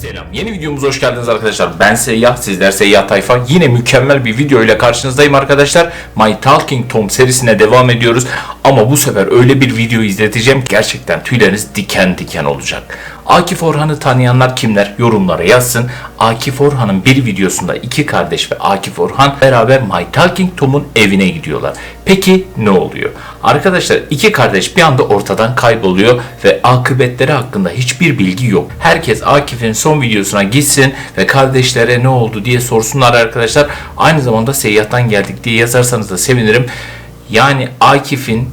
Selam. Yeni videomuza hoş geldiniz arkadaşlar. Ben Seyyah, sizler Seyyah Tayfa. Yine mükemmel bir video ile karşınızdayım arkadaşlar. My Talking Tom serisine devam ediyoruz. Ama bu sefer öyle bir video izleteceğim gerçekten tüyleriniz diken diken olacak. Akif Orhan'ı tanıyanlar kimler? Yorumlara yazsın. Akif Orhan'ın bir videosunda iki kardeş ve Akif Orhan beraber My Talking Tom'un evine gidiyorlar. Peki ne oluyor? Arkadaşlar iki kardeş bir anda ortadan kayboluyor ve akıbetleri hakkında hiçbir bilgi yok. Herkes Akif'in son videosuna gitsin ve kardeşlere ne oldu diye sorsunlar arkadaşlar. Aynı zamanda seyyahtan geldik diye yazarsanız da sevinirim. Yani Akif'in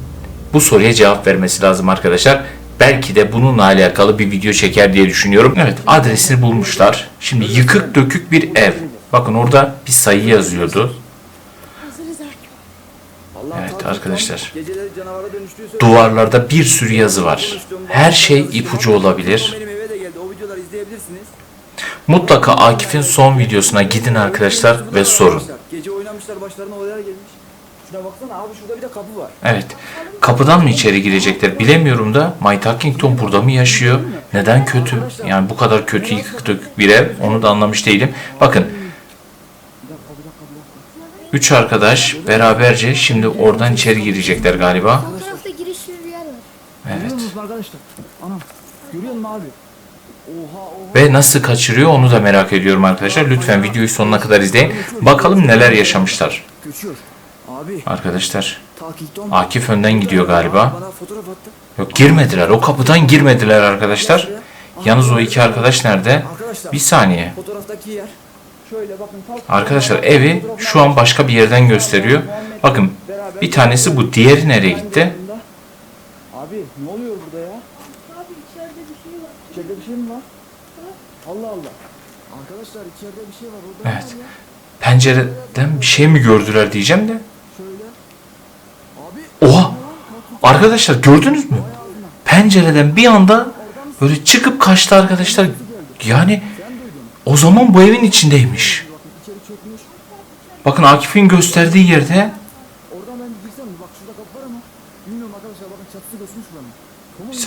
bu soruya cevap vermesi lazım arkadaşlar. Belki de bununla alakalı bir video çeker diye düşünüyorum. Evet adresini bulmuşlar. Şimdi yıkık dökük bir ev. Bakın orada bir sayı yazıyordu. Evet arkadaşlar. Duvarlarda bir sürü yazı var. Her şey ipucu olabilir. Mutlaka Akif'in son videosuna gidin arkadaşlar ve sorun. Gece oynamışlar başlarına olaylar gelmiş. Şuna baksana abi şurada bir de kapı var. Evet. Kapıdan mı içeri girecekler bilemiyorum da My Talking Tom burada mı yaşıyor? Neden kötü? Yani bu kadar kötü yıkık dökük bir ev onu da anlamış değilim. Bakın. Üç arkadaş beraberce şimdi oradan içeri girecekler galiba. Sol tarafta giriş bir yer var. Evet. Görüyor musun arkadaşlar? Anam. Görüyor musun abi? Oha oha. Ve nasıl kaçırıyor onu da merak ediyorum arkadaşlar. Lütfen videoyu sonuna kadar izleyin. Bakalım neler yaşamışlar. Göçüyor. Abi. Arkadaşlar. Akif önden gidiyor galiba. Yok girmediler. O kapıdan girmediler arkadaşlar. Yalnız o iki arkadaş nerede? Bir saniye. Fotoğraftaki yer. Şöyle bakın. tam- Arkadaşlar evi şu an başka bir yerden gösteriyor. Bakın bir tanesi bu. Diğeri nereye gitti? Abi ne oluyor burada ya? Abi içeride bir şey var. İçeride bir şey mi var? Allah Allah. Arkadaşlar içeride bir şey var. Orada Evet. Pencereden bir şey mi gördüler diyeceğim de. Arkadaşlar gördünüz mü? Pencereden bir anda böyle çıkıp kaçtı arkadaşlar. Yani o zaman bu evin içindeymiş. bakın Akif'in gösterdiği yerde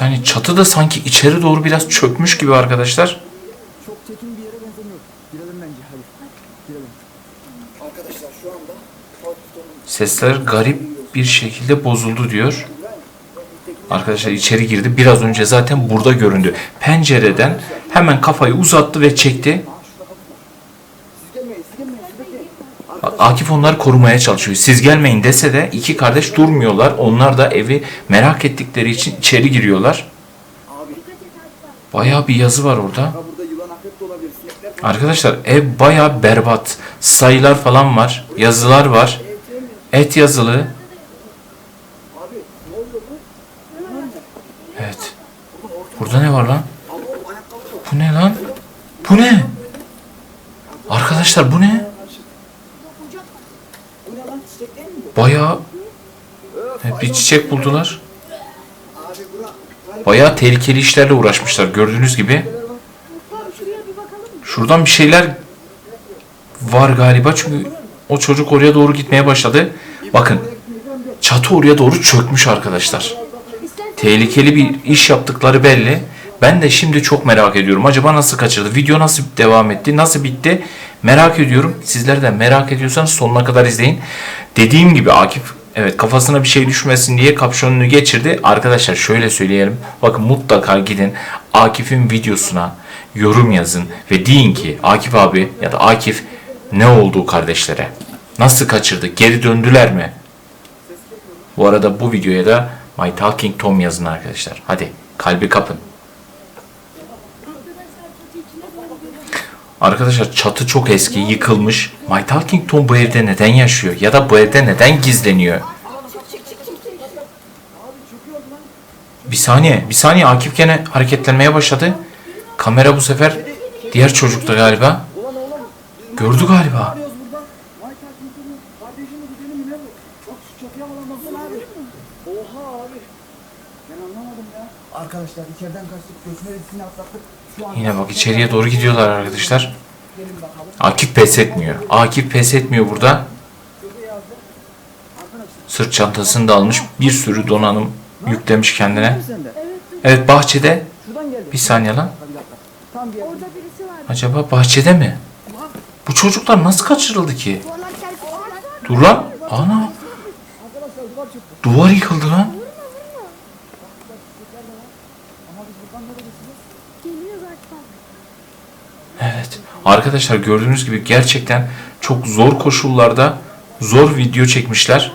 yani çatı da sanki içeri doğru biraz çökmüş gibi arkadaşlar. Çok çekin bir yere benzemiyor. Girelim bence hadi. Girelim. Arkadaşlar şu anda Sesler garip bir şekilde bozuldu diyor. Arkadaşlar içeri girdi. Biraz önce zaten burada göründü. Pencereden hemen kafayı uzattı ve çekti. Akif onları korumaya çalışıyor. Siz gelmeyin dese de iki kardeş durmuyorlar. Onlar da evi merak ettikleri için içeri giriyorlar. Bayağı bir yazı var orada. Arkadaşlar ev bayağı berbat. Sayılar falan var. Yazılar var. Et yazılı. Abi ne oluyor bu? Evet. Burada ne var lan? Bu ne lan? Bu ne? Arkadaşlar bu ne? Bayağı bir çiçek buldular. Bayağı tehlikeli işlerle uğraşmışlar gördüğünüz gibi. Şuradan bir şeyler var galiba çünkü o çocuk oraya doğru gitmeye başladı. Bakın çatı oraya doğru çökmüş arkadaşlar. Tehlikeli bir iş yaptıkları belli. Ben de şimdi çok merak ediyorum. Acaba nasıl kaçırdı? Video nasıl devam etti? Nasıl bitti? Merak ediyorum. Sizler de merak ediyorsanız sonuna kadar izleyin. Dediğim gibi Akif evet kafasına bir şey düşmesin diye kapşonunu geçirdi. Arkadaşlar şöyle söyleyelim. Bakın mutlaka gidin Akif'in videosuna yorum yazın ve deyin ki Akif abi ya da Akif ne oldu kardeşlere? Nasıl kaçırdı? Geri döndüler mi? Bu arada bu videoya da My Talking Tom yazın arkadaşlar. Hadi kalbi kapın. Arkadaşlar çatı çok eski, yıkılmış. My Talking Tom bu evde neden yaşıyor? Ya da bu evde neden gizleniyor? Bir saniye, bir saniye Akif gene hareketlenmeye başladı. Kamera bu sefer diğer çocukta galiba. Gördü galiba. Arıyoruz buradan. Vay kardeşim kardeşim mi gidelim mi ne bu? Bak şu çatıya falan baksana abi. Oha abi. Ben anlamadım ya. Arkadaşlar içeriden kaçtık. Göçme riskini atlattık. Şu an Yine bak içeriye doğru gidiyorlar arkadaşlar. gelin bakalım. Akif pes etmiyor. Akif pes etmiyor burada. Sırt çantasını da almış. Bir sürü donanım yüklemiş kendine. Evet bahçede. Bir saniye lan. Acaba bahçede mi? Bu çocuklar nasıl kaçırıldı ki? Dur lan. Ana. Arkadaşlar duvar çöktü. Duvar yıkıldı lan. Ama biz buradan nereye geçeceğiz? Geliyor zaten. Evet. Arkadaşlar gördüğünüz gibi gerçekten çok zor koşullarda zor video çekmişler.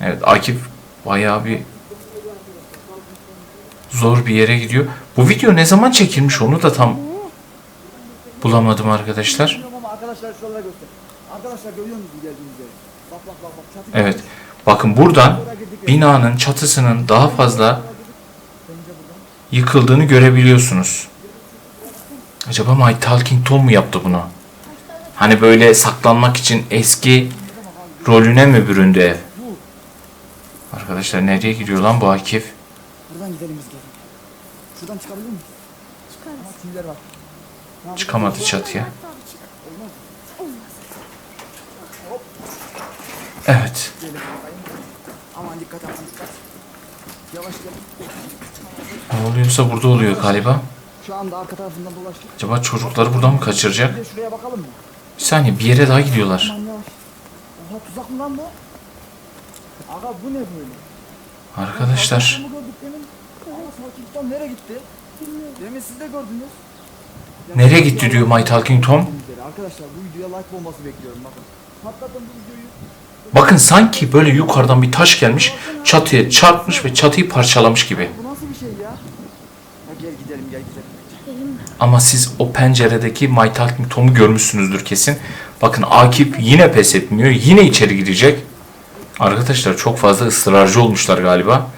Evet Akif bayağı bir zor bir yere gidiyor. Bu video ne zaman çekilmiş onu da tam bulamadım arkadaşlar. Evet. Bakın buradan binanın çatısının daha fazla yıkıldığını görebiliyorsunuz. Acaba My Talking Tom mu yaptı bunu? Hani böyle saklanmak için eski rolüne mi büründü ev? Arkadaşlar nereye gidiyor lan bu Akif? Buradan gidelim biz gelin. Şuradan çıkabilir miyiz? Çıkarız. Ama var. Çıkamadı çatıya. Evet. Gelin bakayım. Aman dikkat aman dikkat. Yavaş gel. Ne oluyorsa burada oluyor galiba. Şu anda arka tarafından dolaştık. Acaba çocukları buradan mı kaçıracak? Bir de şuraya bakalım mı? Bir saniye bir yere daha gidiyorlar. Aman yavaş. Oha tuzak mı lan bu? Aga bu ne böyle? Arkadaşlar mı gördük demin? Nereye gitti? Demin siz de gördünüz. Ya nereye gitti diyor My Talking Tom. Arkadaşlar bu videoya like bombası bekliyorum bakın. Patlatın bu videoyu. Bakın sanki böyle yukarıdan bir taş gelmiş, çatıya çarpmış ve çatıyı parçalamış gibi. Bu nasıl bir şey ya? Ya gel gidelim gel gidelim. Elim. Ama siz o penceredeki My Talking Tom'u görmüşsünüzdür kesin. Bakın Akif yine pes etmiyor, yine içeri girecek. Arkadaşlar çok fazla ısrarcı olmuşlar galiba.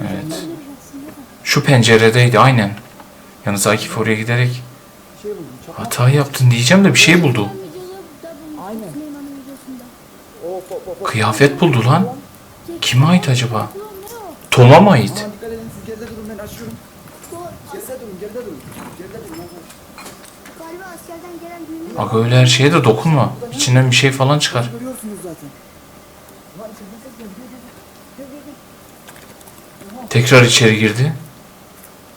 Evet. Şu penceredeydi aynen. Yalnız Akif oraya giderek Bir şey buldum. Çakmak. Hata yaptın diyeceğim de bir şey buldu. Kıyafet buldu lan. Kime ait acaba? Tom'a mı ait? Bak öyle her şeye de dokunma. İçinden bir şey falan çıkar. Tekrar içeri girdi.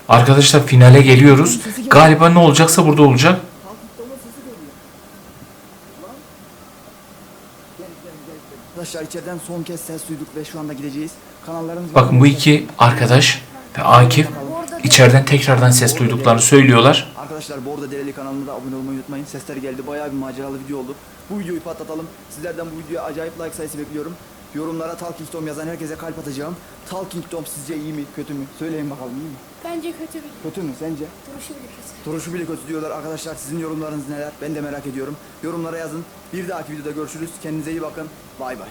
Arkadaşlar finale geliyoruz. Galiba ne olacaksa burada olacak. Arkadaşlar içeriden son kez ses duyduk ve şu anda gideceğiz. Kanallarımız. Bakın bu iki arkadaş ve Akif içeriden tekrardan ses duyduklarını söylüyorlar. Arkadaşlar bu arada Dereli kanalına da abone olmayı unutmayın. Sesler geldi. Bayağı bir maceralı video oldu. Bu videoyu patlatalım. Sizlerden bu videoya acayip like sayısı bekliyorum. Yorumlara Talking Tom yazan herkese kalp atacağım. Talking Tom sizce iyi mi, kötü mü? Söyleyin bakalım iyi mi? Bence kötü bir Kötü mü sence? duruşu bile kötü. Duruşu bile kötü diyorlar. Arkadaşlar sizin yorumlarınız neler? Ben de merak ediyorum. Yorumlara yazın. Bir dahaki videoda görüşürüz. Kendinize iyi bakın. Bay bay.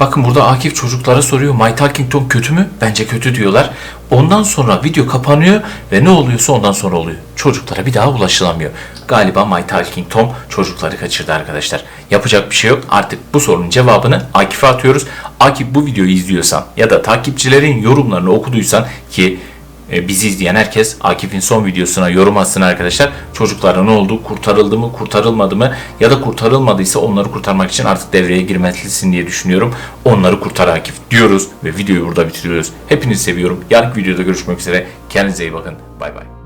Bakın burada Akif çocuklara soruyor My Talking Tom kötü mü? Bence kötü diyorlar. Ondan sonra video kapanıyor ve ne oluyorsa ondan sonra oluyor. Çocuklara bir daha ulaşılamıyor. Galiba My Talking Tom çocukları kaçırdı arkadaşlar. Yapacak bir şey yok. Artık bu sorunun cevabını Akif'e atıyoruz. Akif bu videoyu izliyorsan ya da takipçilerin yorumlarını okuduysan ki bizi izleyen herkes Akif'in son videosuna yorum atsın arkadaşlar. Çocuklara ne oldu? Kurtarıldı mı? Kurtarılmadı mı? Ya da kurtarılmadıysa onları kurtarmak için artık devreye girmelisin diye düşünüyorum. Onları kurtar Akif diyoruz ve videoyu burada bitiriyoruz. Hepinizi seviyorum. Yarınki videoda görüşmek üzere. Kendinize iyi bakın. Bay bay.